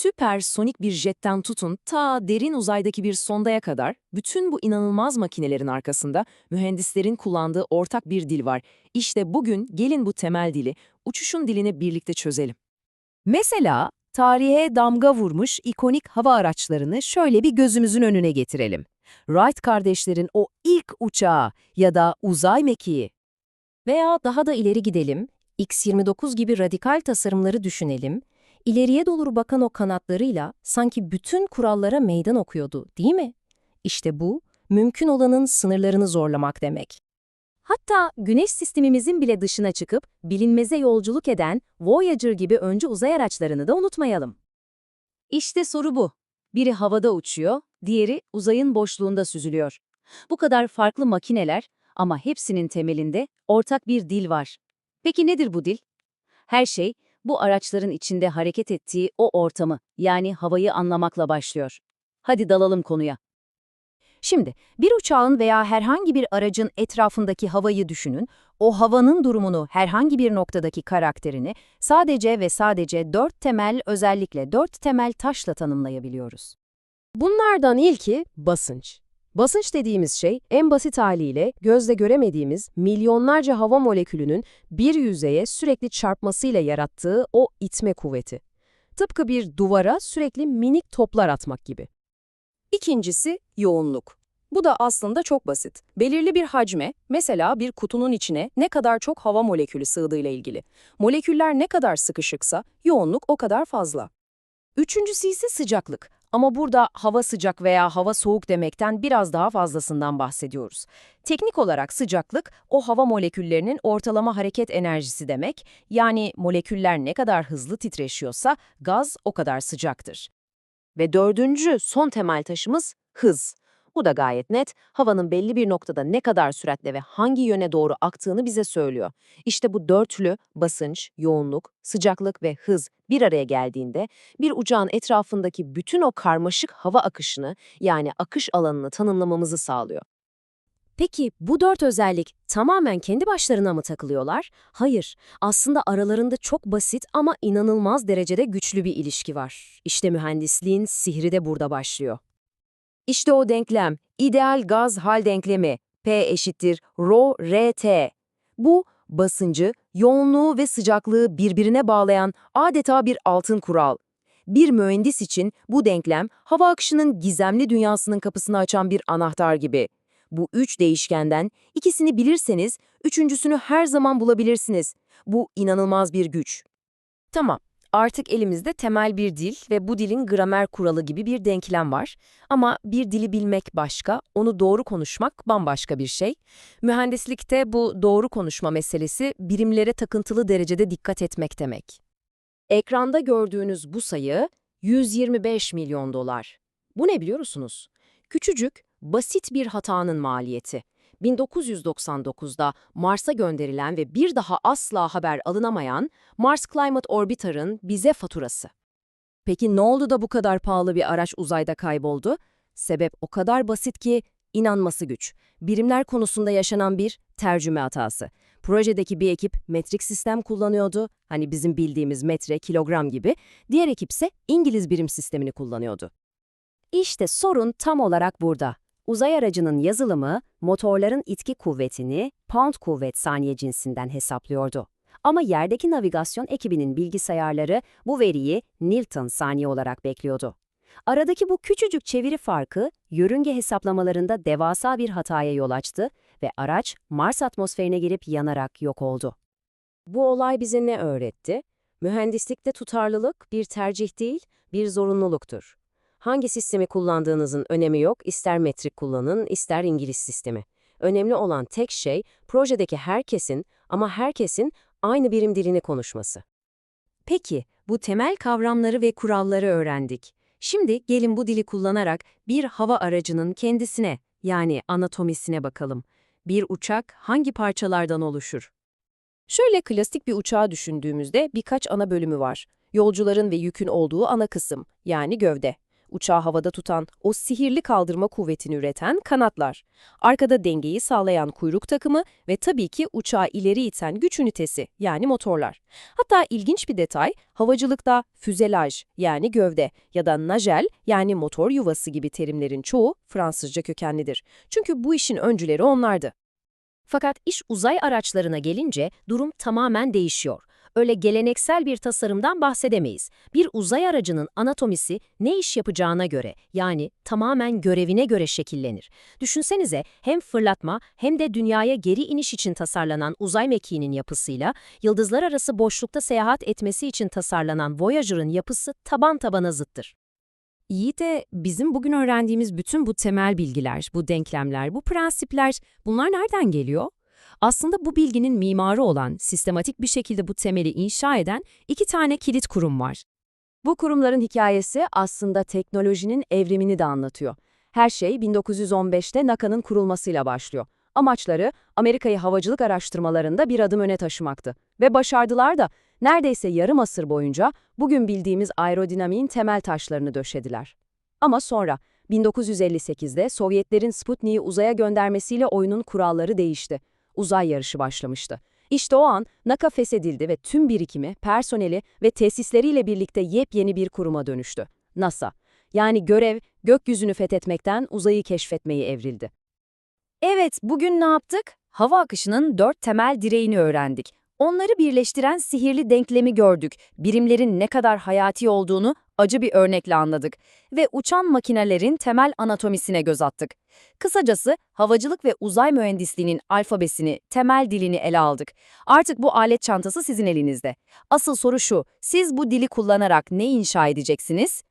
süpersonik bir jetten tutun ta derin uzaydaki bir sondaya kadar bütün bu inanılmaz makinelerin arkasında mühendislerin kullandığı ortak bir dil var. İşte bugün gelin bu temel dili, uçuşun dilini birlikte çözelim. Mesela tarihe damga vurmuş ikonik hava araçlarını şöyle bir gözümüzün önüne getirelim. Wright kardeşlerin o ilk uçağı ya da uzay mekiği. Veya daha da ileri gidelim, X-29 gibi radikal tasarımları düşünelim. İleriye doğru bakan o kanatlarıyla sanki bütün kurallara meydan okuyordu, değil mi? İşte bu, mümkün olanın sınırlarını zorlamak demek. Hatta Güneş sistemimizin bile dışına çıkıp bilinmeze yolculuk eden Voyager gibi öncü uzay araçlarını da unutmayalım. İşte soru bu. Biri havada uçuyor, diğeri uzayın boşluğunda süzülüyor. Bu kadar farklı makineler ama hepsinin temelinde ortak bir dil var. Peki nedir bu dil? Her şey bu araçların içinde hareket ettiği o ortamı yani havayı anlamakla başlıyor. Hadi dalalım konuya. Şimdi bir uçağın veya herhangi bir aracın etrafındaki havayı düşünün, o havanın durumunu, herhangi bir noktadaki karakterini sadece ve sadece dört temel özellikle dört temel taşla tanımlayabiliyoruz. Bunlardan ilki basınç. Basınç dediğimiz şey en basit haliyle gözle göremediğimiz milyonlarca hava molekülünün bir yüzeye sürekli çarpmasıyla yarattığı o itme kuvveti. Tıpkı bir duvara sürekli minik toplar atmak gibi. İkincisi yoğunluk. Bu da aslında çok basit. Belirli bir hacme, mesela bir kutunun içine ne kadar çok hava molekülü sığdığıyla ilgili. Moleküller ne kadar sıkışıksa yoğunluk o kadar fazla. Üçüncüsü ise sıcaklık. Ama burada hava sıcak veya hava soğuk demekten biraz daha fazlasından bahsediyoruz. Teknik olarak sıcaklık, o hava moleküllerinin ortalama hareket enerjisi demek. Yani moleküller ne kadar hızlı titreşiyorsa gaz o kadar sıcaktır. Ve dördüncü, son temel taşımız hız. Bu da gayet net, havanın belli bir noktada ne kadar süratle ve hangi yöne doğru aktığını bize söylüyor. İşte bu dörtlü, basınç, yoğunluk, sıcaklık ve hız bir araya geldiğinde bir uçağın etrafındaki bütün o karmaşık hava akışını yani akış alanını tanımlamamızı sağlıyor. Peki bu dört özellik tamamen kendi başlarına mı takılıyorlar? Hayır, aslında aralarında çok basit ama inanılmaz derecede güçlü bir ilişki var. İşte mühendisliğin sihri de burada başlıyor. İşte o denklem, ideal gaz hal denklemi, P eşittir rho RT. Bu, basıncı, yoğunluğu ve sıcaklığı birbirine bağlayan adeta bir altın kural. Bir mühendis için bu denklem, hava akışının gizemli dünyasının kapısını açan bir anahtar gibi. Bu üç değişkenden ikisini bilirseniz, üçüncüsünü her zaman bulabilirsiniz. Bu inanılmaz bir güç. Tamam, artık elimizde temel bir dil ve bu dilin gramer kuralı gibi bir denklem var. Ama bir dili bilmek başka, onu doğru konuşmak bambaşka bir şey. Mühendislikte bu doğru konuşma meselesi birimlere takıntılı derecede dikkat etmek demek. Ekranda gördüğünüz bu sayı 125 milyon dolar. Bu ne biliyor musunuz? Küçücük, basit bir hatanın maliyeti. 1999'da Mars'a gönderilen ve bir daha asla haber alınamayan Mars Climate Orbiter'ın bize faturası. Peki ne oldu da bu kadar pahalı bir araç uzayda kayboldu? Sebep o kadar basit ki inanması güç. Birimler konusunda yaşanan bir tercüme hatası. Projedeki bir ekip metrik sistem kullanıyordu, hani bizim bildiğimiz metre, kilogram gibi. Diğer ekipse İngiliz birim sistemini kullanıyordu. İşte sorun tam olarak burada. Uzay aracının yazılımı, motorların itki kuvvetini pound kuvvet saniye cinsinden hesaplıyordu. Ama yerdeki navigasyon ekibinin bilgisayarları bu veriyi Newton saniye olarak bekliyordu. Aradaki bu küçücük çeviri farkı, yörünge hesaplamalarında devasa bir hataya yol açtı ve araç Mars atmosferine girip yanarak yok oldu. Bu olay bize ne öğretti? Mühendislikte tutarlılık bir tercih değil, bir zorunluluktur. Hangi sistemi kullandığınızın önemi yok, ister metrik kullanın, ister İngiliz sistemi. Önemli olan tek şey projedeki herkesin ama herkesin aynı birim dilini konuşması. Peki, bu temel kavramları ve kuralları öğrendik. Şimdi gelin bu dili kullanarak bir hava aracının kendisine, yani anatomisine bakalım. Bir uçak hangi parçalardan oluşur? Şöyle klasik bir uçağı düşündüğümüzde birkaç ana bölümü var. Yolcuların ve yükün olduğu ana kısım, yani gövde. Uçağı havada tutan, o sihirli kaldırma kuvvetini üreten kanatlar. Arkada dengeyi sağlayan kuyruk takımı ve tabii ki uçağı ileri iten güç ünitesi yani motorlar. Hatta ilginç bir detay, havacılıkta füzelaj yani gövde ya da najel yani motor yuvası gibi terimlerin çoğu Fransızca kökenlidir. Çünkü bu işin öncüleri onlardı. Fakat iş uzay araçlarına gelince durum tamamen değişiyor. Öyle geleneksel bir tasarımdan bahsedemeyiz. Bir uzay aracının anatomisi ne iş yapacağına göre, yani tamamen görevine göre şekillenir. Düşünsenize hem fırlatma hem de dünyaya geri iniş için tasarlanan uzay mekiğinin yapısıyla, yıldızlar arası boşlukta seyahat etmesi için tasarlanan Voyager'ın yapısı taban tabana zıttır. İyi de bizim bugün öğrendiğimiz bütün bu temel bilgiler, bu denklemler, bu prensipler bunlar nereden geliyor? Aslında bu bilginin mimarı olan, sistematik bir şekilde bu temeli inşa eden iki tane kilit kurum var. Bu kurumların hikayesi aslında teknolojinin evrimini de anlatıyor. Her şey 1915'te NACA'nın kurulmasıyla başlıyor. Amaçları Amerika'yı havacılık araştırmalarında bir adım öne taşımaktı. Ve başardılar da neredeyse yarım asır boyunca bugün bildiğimiz aerodinamiğin temel taşlarını döşediler. Ama sonra 1958'de Sovyetlerin Sputnik'i uzaya göndermesiyle oyunun kuralları değişti. Uzay yarışı başlamıştı. İşte o an NACA feshedildi ve tüm birikimi, personeli ve tesisleriyle birlikte yepyeni bir kuruma dönüştü. NASA. Yani görev, gökyüzünü fethetmekten uzayı keşfetmeyi evrildi. Evet, bugün ne yaptık? Hava akışının dört temel direğini öğrendik. Onları birleştiren sihirli denklemi gördük. Birimlerin ne kadar hayati olduğunu acı bir örnekle anladık. Ve uçan makinelerin temel anatomisine göz attık. Kısacası havacılık ve uzay mühendisliğinin alfabesini, temel dilini ele aldık. Artık bu alet çantası sizin elinizde. Asıl soru şu, siz bu dili kullanarak ne inşa edeceksiniz?